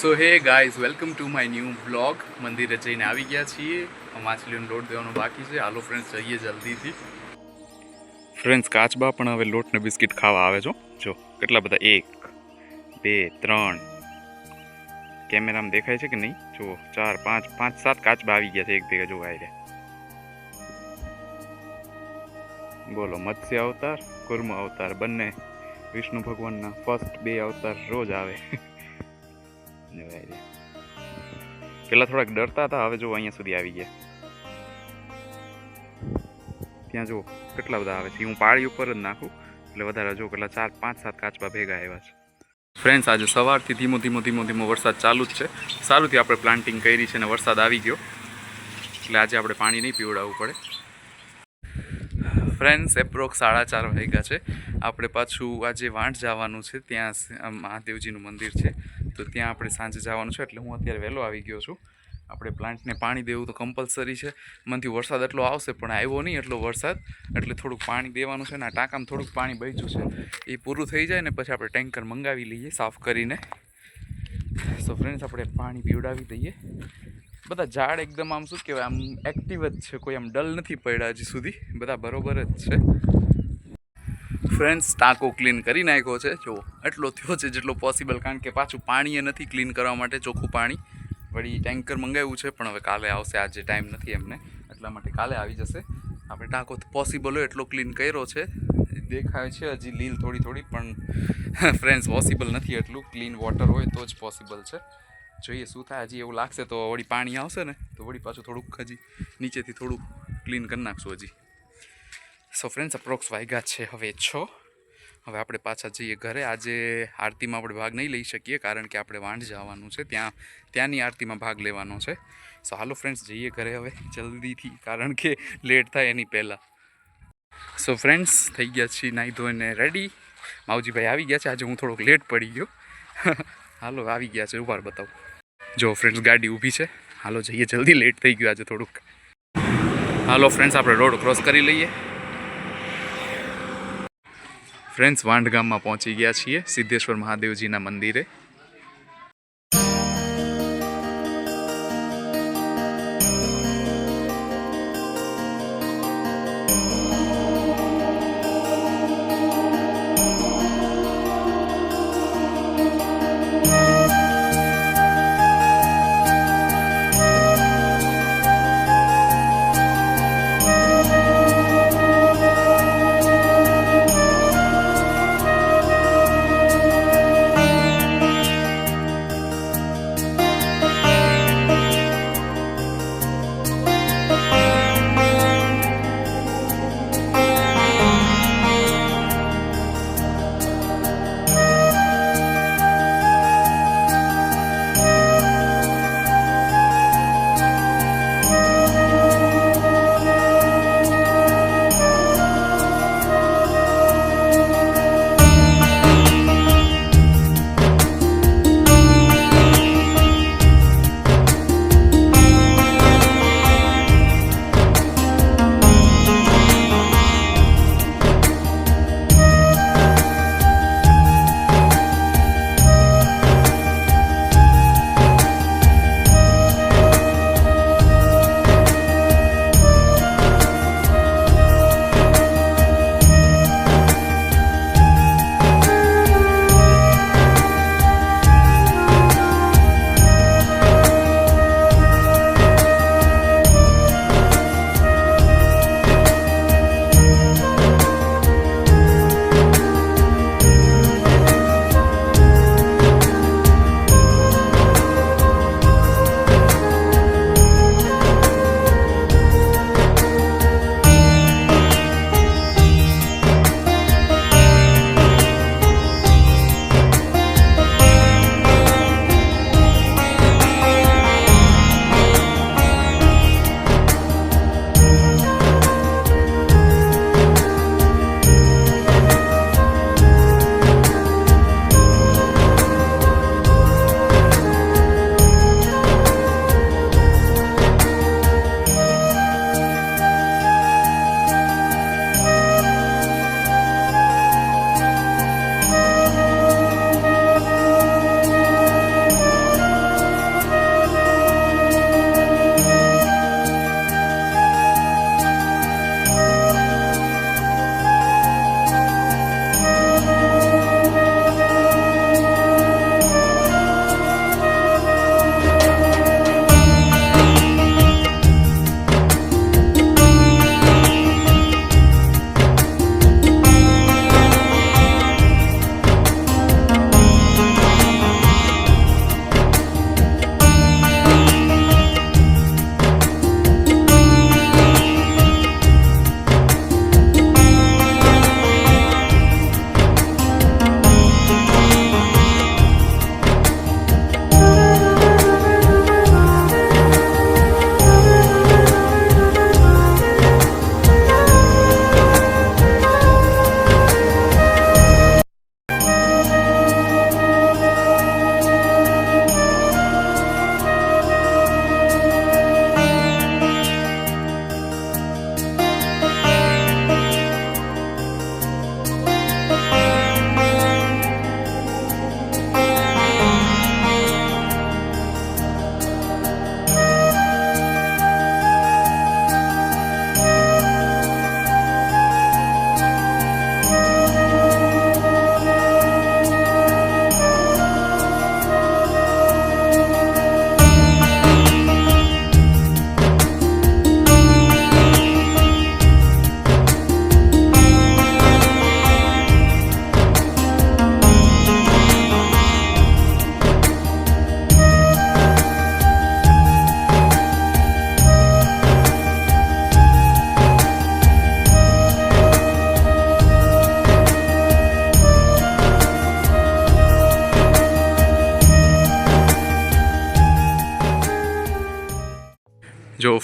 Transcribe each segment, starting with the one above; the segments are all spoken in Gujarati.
So hey guys welcome to my new blog મંદિરે જઈને આવી ગયા છીએ. માછલીઓનો લોટ દેવાનો બાકી છે. હાલો ફ્રેન્ડ્સ જઈએ જલ્દીથી. ફ્રેન્ડ્સ કાચબા પણ હવે લોટને બિસ્કિટ ખાવા આવે છો જો, કેટલા બધા? એક, બે, ત્રણ. કેમેરામાં દેખાય છે કે નહીં? જુઓ ચાર, પાંચ પાંચ, સાત કાચબા આવી ગયા છે એક ભેગા. જોવા આવી બોલો, મત્સ્ય અવતાર, કુર્મ અવતાર બંને વિષ્ણુ ભગવાનના ફર્સ્ટ બે અવતાર રોજ આવે. જોવાય. પેલા થોડાક ડરતા હતા, હવે જો અહીંયા સુધી આવી ગયા. ત્યાં જો કેટલા બધા આવે છે. હું પાળી ઉપર જ નાખું, એટલે વધારે જો કેટલા ચાર, પાંચ, સાત કાચબા ભેગા આવ્યા છે. ફ્રેન્ડ્સ આજે સવારથી ધીમો ધીમો ધીમો ધીમો વરસાદ ચાલુ જ છે. સારુંથી આપણે પ્લાન્ટિંગ કરી છે અને વરસાદ આવી ગયો. એટલે આજે આપણે પાણી નહીં પીવડાવવું પડે. ફ્રેન્ડ્સ એપ્રોક્સ સાડા ચાર વાગ્યા છે. આપણે પાછું આજે વાંટ જવાનું છે. ત્યાં મહાદેવજીનું મંદિર છે. તો ત્યાં આપણે સાંજે જવાનું છે એટલે હું અત્યારે વહેલો આવી ગયો છું. આપણે પ્લાન્ટને પાણી દેવું તો કમ્પલસરી છે. મનથી વરસાદ એટલો આવશે પણ આવ્યો નહીં એટલો વરસાદ, એટલે થોડુંક પાણી દેવાનું છે ને આ ટાંકામાં થોડુંક પાણી બચ્યું છે. એ પૂરું થઈ જાય ને પછી આપણે ટેન્કર મંગાવી લઈએ સાફ કરીને. સો ફ્રેન્ડ્સ આપણે પાણી પીવડાવી દઈએ. બધા ઝાડ એકદમ આમ શું કહેવાય, આમ એક્ટિવ જ છે. કોઈ આમ ડલ નથી પડ્યા હજી સુધી. બધા બરોબર જ છે. ફ્રેન્ડ્સ ટાંકો ક્લીન કરી નાખ્યો છે. જો એટલો થયો છે જેટલો પોસિબલ કારણ કે પાછું પાણીએ નથી ક્લીન કરવા માટે ચોખ્ખું પાણી. વળી ટેન્કર મંગાવ્યું છે, પણ હવે કાલે આવશે, આજે ટાઈમ નથી એમને. એટલા માટે કાલે આવી જશે. આપણે ટાંકો પોસિબલ હોય, એટલો ક્લીન કર્યો છે. દેખાય છે હજી લીલ થોડી થોડી, પણ ફ્રેન્ડ્સ પોસિબલ નથી એટલું. ક્લીન વોટર હોય તો જ પોસિબલ છે. જોઈએ શું થાય, હજી એવું લાગશે તો વળી પાણી આવશે ને, તો વળી પાછું થોડુંક હજી નીચેથી થોડુંક ક્લીન કરી નાખશું હજી. સો ફ્રેન્ડ્સ અપ્રોક્સ વાગ્યા છે હવે છ. હવે આપણે પાછા જઈએ ઘરે. આજે આરતીમાં આપણે ભાગ નહીં લઈ શકીએ કારણ કે આપણે વાંઢ જવાનું છે. ત્યાં, ત્યાંની આરતીમાં ભાગ લેવાનો છે. સો હાલો ફ્રેન્ડ્સ જઈએ ઘરે હવે જલ્દીથી કારણ કે લેટ થાય એની પહેલાં. સો ફ્રેન્ડ્સ થઈ ગયા છીએ નાહી ધોઈને રેડી માવજીભાઈ આવી ગયા છે. આજે હું થોડોક લેટ પડી ગયો. હાલો, આવી ગયા છે. ઉભાર બતાવું. જો ફ્રેન્ડ્સ ગાડી ઊભી છે. હાલો, જઈએ. જલ્દી લેટ થઈ ગયું આજે થોડુંક. હાલો ફ્રેન્ડ્સ આપણે રોડ ક્રોસ કરી લઈએ. ફ્રેન્ડ્સ વાંઢ ગામમાં પહોંચી ગયા છીએ સિદ્ધેશ્વર મહાદેવજીના મંદિરે.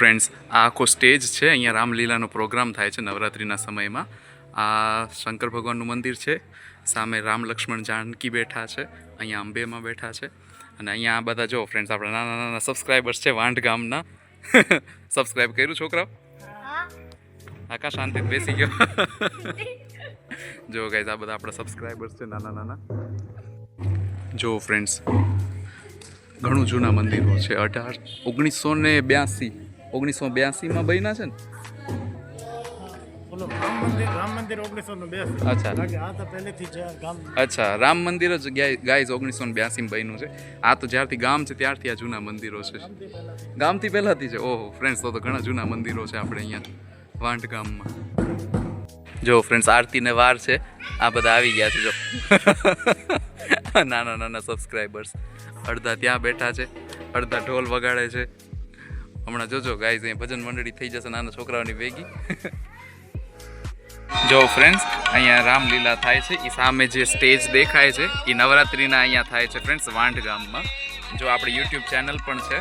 ફ્રેન્ડ્સ આ આખો સ્ટેજ છે. અહીંયા રામલીલાનો પ્રોગ્રામ થાય છે નવરાત્રિના સમયમાં. આ શંકર ભગવાનનું મંદિર છે. સામે રામ લક્ષ્મણ જાનકી બેઠા છે. અહીંયા અંબેમાં બેઠા છે. અને અહીંયા આ બધા જો ફ્રેન્ડ્સ આપણા નાના નાના સબસ્ક્રાઈબર્સ છે વાંઢ ગામના સબસ્ક્રાઈબ કર્યું છોકરાઓ? આકાશ શાંતિ બેસી ગયો. જો ગાઈઝ આ બધા આપણા સબસ્ક્રાઈબર્સ છે નાના નાના. જો ફ્રેન્ડ્સ ઘણું જૂના મંદિરો છે. અઢાર ઓગણીસો ને બ્યાસી ઓગણીસો બ્યાસીમાં બન્યા છે ને? અચ્છા. રામ મંદિર જ ગાઈઝ ઓગણીસો ને બ્યાસીમાં બન્યું છે. આ તો જ્યારથી ગામ છે ત્યારથી આ જૂના મંદિરો છે. ગામથી પહેલાંથી છે ઓહો ફ્રેન્ડ્સ તો તો ઘણા જૂના મંદિરો છે આપણે અહીંયા વાંટ ગામમાં. જો ફ્રેન્ડ્સ આરતીને વાર છે. આ બધા આવી ગયા છે જો. નાના નાના સબસ્ક્રાઈબર્સ અડધા ત્યાં બેઠા છે અડધા ઢોલ વગાડે છે. હમણાં જોજો ગાઈઝ અહીંયા ભજન મંડળી થઈ જશે, નાના છોકરાઓની ભેગી. જો ફ્રેન્ડ્સ અહીંયા રામલીલા થાય છે એ સામે જે સ્ટેજ દેખાય છે એ નવરાત્રિના અહીંયા થાય છે ફ્રેન્ડ્સ વાંઢ ગામમાં જો આપણી યુટ્યુબ ચેનલ પણ છે,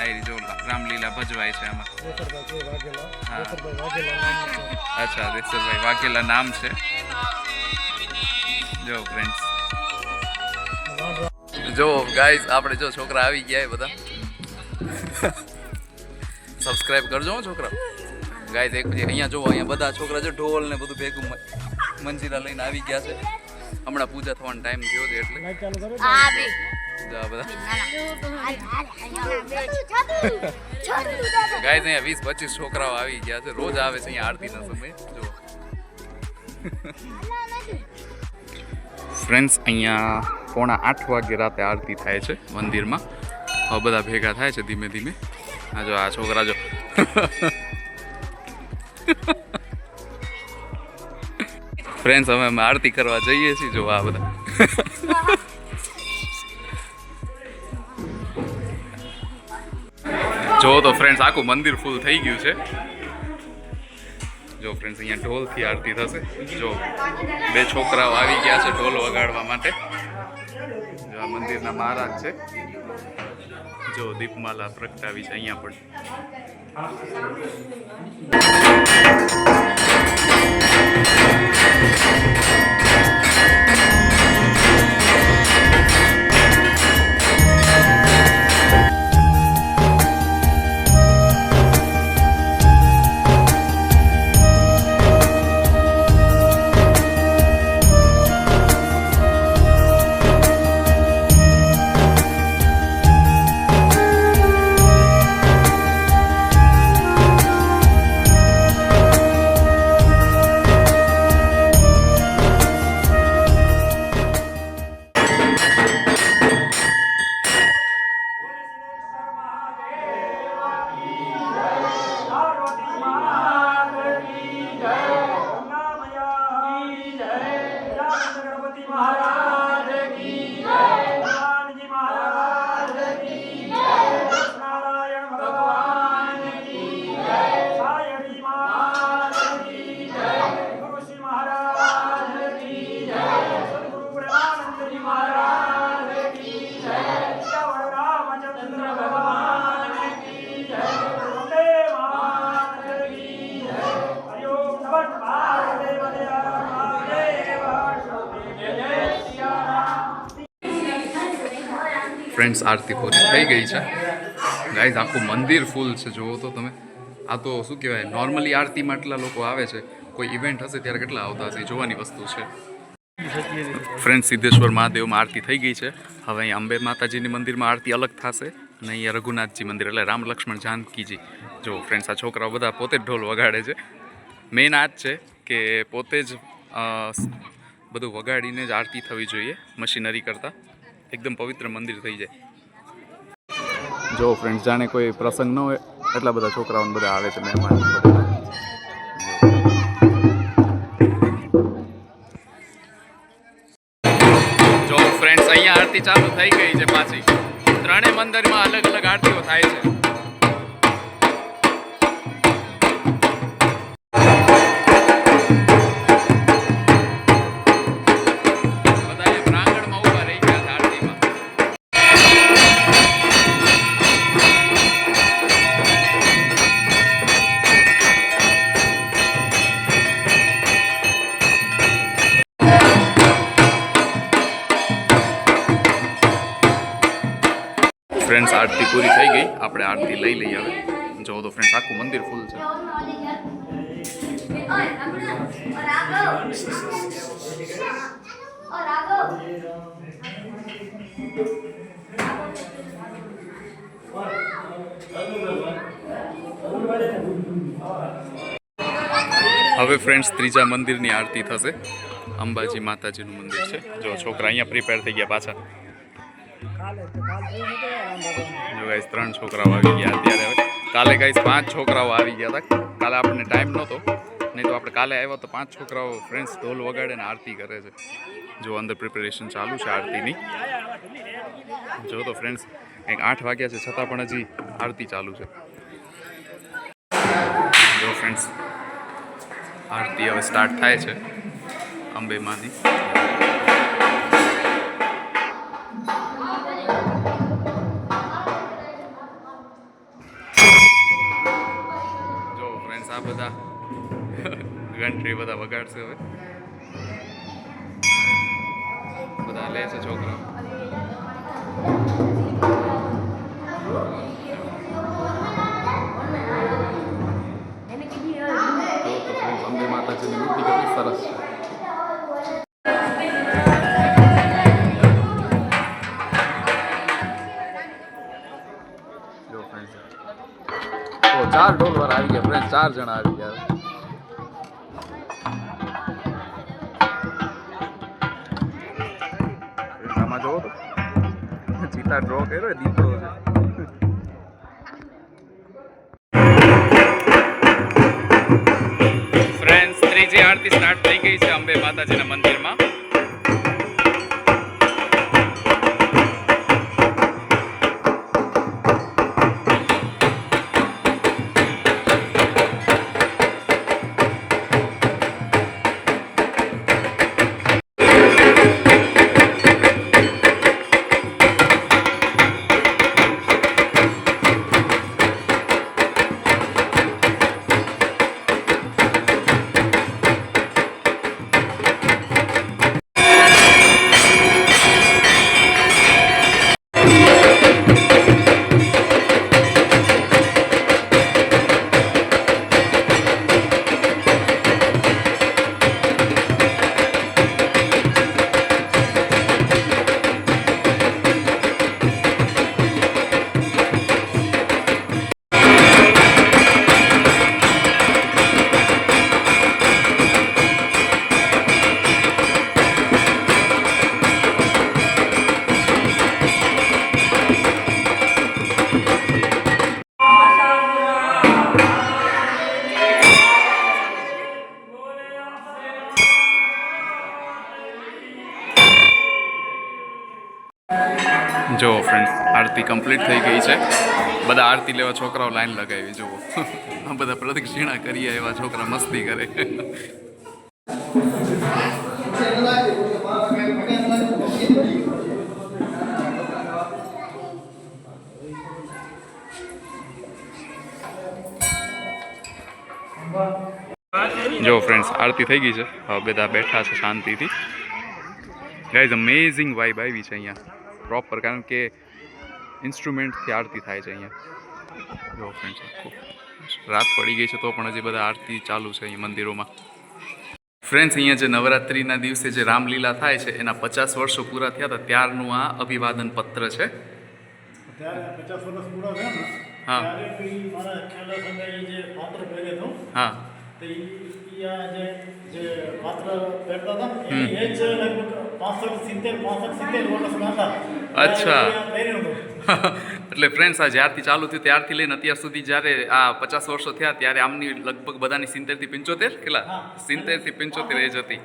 આ રીતે જો રામલીલા ભજવાય છે આમાં. અચ્છા દેસરભાઈ વાઘેલા નામ છે. જો ફ્રેન્ડ્સ જો ગાઈઝ આપણે જો છોકરા આવી ગયા બધા. સબસ્ક્રાઇબ કરજો હો છોકરા ગાય એક પછી અહીંયા જો અહીંયા બધા છોકરા જો ઢોલ ને બધું ભેગું મંજીરા લઈને આવી ગયા છે. હમણાં પૂજા થવાનો ટાઈમ થયો છે એટલે. ગાય અહીંયા વીસ પચીસ છોકરાઓ આવી ગયા છે. રોજ આવે છે અહીંયા આરતીના સમયે. જો ફ્રેન્ડ્સ અહીંયા પોણા આઠ વાગે રાતે આરતી થાય છે મંદિરમાં. હવે બધા ભેગા થાય છે ધીમે ધીમે. આ જો, આ છોકરા જો. ફ્રેન્ડ્સ અમે આરતી કરવા જઈએ છીએ, જો, આ બધા. જો, તો ફ્રેન્ડ્સ આખું મંદિર ફૂલ થઈ ગયું છે. જો ફ્રેન્ડ્સ અહીંયા ઢોલથી આરતી થશે. જો, બે છોકરાઓ આવી ગયા છે ઢોલ વગાડવા માટે. જો, આ મંદિરના મહારાજ છે. જો દીપમાલા પ્રગટાવી છે અહીંયા પણ. ફ્રેન્ડ્સ આરતી પૂરી થઈ ગઈ છે. ગાઈઝ આખું મંદિર ફૂલ છે. જુઓ તો તમે. આ તો શું કહેવાય? નોર્મલી આરતીમાં આટલા લોકો આવે છે. કોઈ ઇવેન્ટ હશે ત્યારે કેટલા આવતા હશે જોવાની વસ્તુ છે. ફ્રેન્ડ સિદ્ધેશ્વર મહાદેવમાં આરતી થઈ ગઈ છે. હવે અહીં અંબે માતાજીની મંદિરમાં આરતી અલગ થશે અને અહીંયા રઘુનાથજી મંદિર એટલે રામ લક્ષ્મણ જાનકીજી. જો ફ્રેન્ડ્સ આ છોકરાઓ બધા પોતે જ ઢોલ વગાડે છે. મેઇન આ જ છે કે પોતે જ બધું વગાડીને જ આરતી થવી જોઈએ, મશીનરી કરતાં. એકદમ પવિત્ર મંદિર થઈ જાય. જો ફ્રેન્ડ્સ જાણે કોઈ પ્રસંગ ન હોય એટલા બધા છોકરાઓને બધા આવે છે મહેમાન. જો ફ્રેન્ડ્સ અહીંયા આરતી ચાલુ થઈ ગઈ છે પાછી. ત્રણેય મંદિરમાં અલગ અલગ આરતીઓ થાય છે. મંદિર લઈ લઈએ હવે. જો તો ફ્રેન્ડ આખું મંદિર ફૂલ છે. હવે ફ્રેન્ડ્સ ત્રીજા મંદિરની આરતી થશે. અંબાજી માતાજીનું મંદિર છે. જો છોકરા અહીંયા પ્રિપેર થઈ ગયા પાછા. જો ગાઈસ ત્રણ છોકરાઓ આવી ગયા અત્યારે. હવે કાલે ગાઈસ પાંચ છોકરાઓ આવી ગયા હતા. કાલે આપણને ટાઈમ નહોતો. નહીં તો આપણે કાલે આવ્યા તો પાંચ છોકરાઓ ફ્રેન્ડ્સ ઢોલ વગાડે ને આરતી કરે છે. જો અંદર પ્રિપેરેશન ચાલુ છે આરતીની. જો તો ફ્રેન્ડ્સ કંઈક આઠ વાગ્યા છે, છતાં પણ હજી આરતી ચાલુ છે. જો ફ્રેન્ડ્સ આરતી હવે સ્ટાર્ટ થાય છે અંબે ઘંટરી બધા વગાડશે હવે. બધા લે છે છોકરા અંબે માતાજીની કેટલી સરસ છે ચાર ઢોલ વાર આવી ગયા ફ્રેન્ડ ચાર જણા આવી કર્યો દીપડો છે ત્રીજી આરતી સ્ટાર્ટ થઈ ગઈ છે. કમ્પ્લીટ થઈ ગઈ છે. બધા આરતી લેવા છોકરાઓ લાઈન લગાવી, જુઓ. આ બધા પ્રદક્ષિણા કરીએ, એવા છોકરા મસ્તી કરે. જો ફ્રેન્ડ્સ આરતી થઈ ગઈ છે. હવે બધા બેઠા છે શાંતિથી. ગાઈઝ અમેઝિંગ વાઇબ આવી છે અહીંયા. પ્રોપર કારણ કે ઇન્સ્ટ્રુમેન્ટથી આરતી થાય છે અહીંયા. જો ફ્રેન્ડ્સ આખો રાત પડી ગઈ છે તો પણ હજી બધા આરતી ચાલુ છે અહીંયા મંદિરોમાં. ફ્રેન્ડ્સ અહીંયા જે નવરાત્રિના દિવસે જે રામલીલા થાય છે એના પચાસ વર્ષો પૂરા થયા હતા ત્યારનું આ અભિવાદન પત્ર છે. હા. હા. તો ઈ જે જે પાત્ર પહેરતા હતા ને એની પાસઠ સિત્તેર પાસઠ સિત્તેર વર્ષના હતા. અચ્છા. એટલે ફ્રેન્ડ્સ આ જ્યારથી ચાલુ થયું ત્યારથી લઈને અત્યાર સુધી જ્યારે આ પચાસ વર્ષો થયા ત્યારે આમની લગભગ બધાની સિત્તેરથી પંચોતેર કેટલા. સિત્તેરથી પંચોતેર એજ હતી.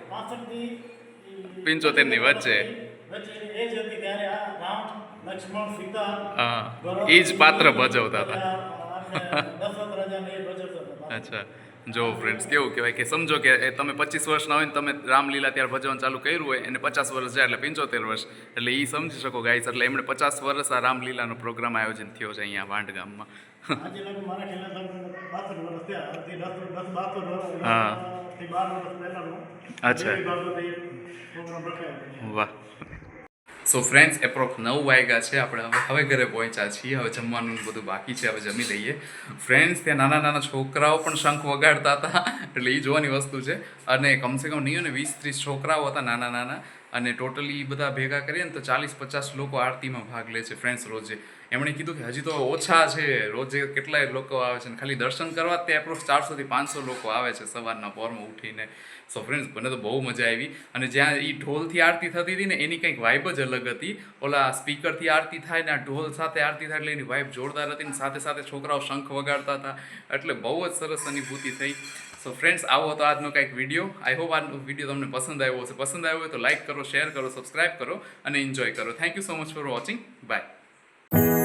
પંચોતેરની વચ્ચે. એ જ પાત્ર ભજવતા હતા. અચ્છા. જો ફ્રેન્ડ્સ કેવું કહેવાય કે સમજો કે તમે પચીસ વર્ષના હોય ને તમે રામલીલા ત્યારે ભજવવાનું ચાલુ કર્યું હોય એને પચાસ વર્ષ જાય એટલે પંચોતેર વર્ષ. એટલે એ સમજી શકો ગાઈસ એટલે એમણે પચાસ વર્ષ આ રામલીલાનો પ્રોગ્રામ આયોજન થયો છે અહીંયા વાંડ ગામમાં આજે લગભગ મારા ખ્યાલ બાસઠ વર્ષ થયા. આજથી દસ દસ બાસઠ વર્ષ હા. અચ્છા. વાહ. સો ફ્રેન્ડ્સ એપ્રોક્સ નવ વાગ્યા છે, આપણે હવે હવે ઘરે પહોંચ્યા છીએ, હવે જમવાનું બધું બાકી છે, હવે જમી લઈએ. ફ્રેન્ડ્સ ત્યાં નાના નાના છોકરાઓ પણ શંખ વગાડતા હતા, એટલે એ જોવાની વસ્તુ છે. અને કમસે કમ નહીં ને વીસ ત્રીસ છોકરાઓ હતા નાના નાના અને ટોટલી બધા ભેગા કરીએ ને તો ચાલીસ પચાસ લોકો આરતીમાં ભાગ લે છે ફ્રેન્ડ્સ રોજે. એમણે કીધું કે હજી તો ઓછા છે, રોજે કેટલાય લોકો આવે છે ખાલી દર્શન કરવા તે એપ્રોક્સ ચારસોથી પાંચસો લોકો આવે છે સવારના પોરમાં ઉઠીને. સો ફ્રેન્ડ્સ મને તો બહુ મજા આવી. અને જ્યાં એ ઢોલથી આરતી થતી હતી ને એની કંઈક વાઇબ જ અલગ હતી. ઓલા સ્પીકરથી આરતી થાય ને આ ઢોલ સાથે આરતી થાય એટલે એની વાઇબ જોરદાર હતી ને સાથે સાથે છોકરાઓ શંખ વગાડતા હતા. એટલે બહુ જ સરસ અનુભૂતિ થઈ. સો ફ્રેન્ડ્સ આવો હતો આજનો કંઈક વીડિયો આઈ હોપ આજનો વીડિયો તમને પસંદ આવ્યો હશે. પસંદ આવ્યો હોય તો લાઇક કરો શેર કરો સબસ્ક્રાઇબ કરો અને એન્જોય કરો. Thank you so much for watching bye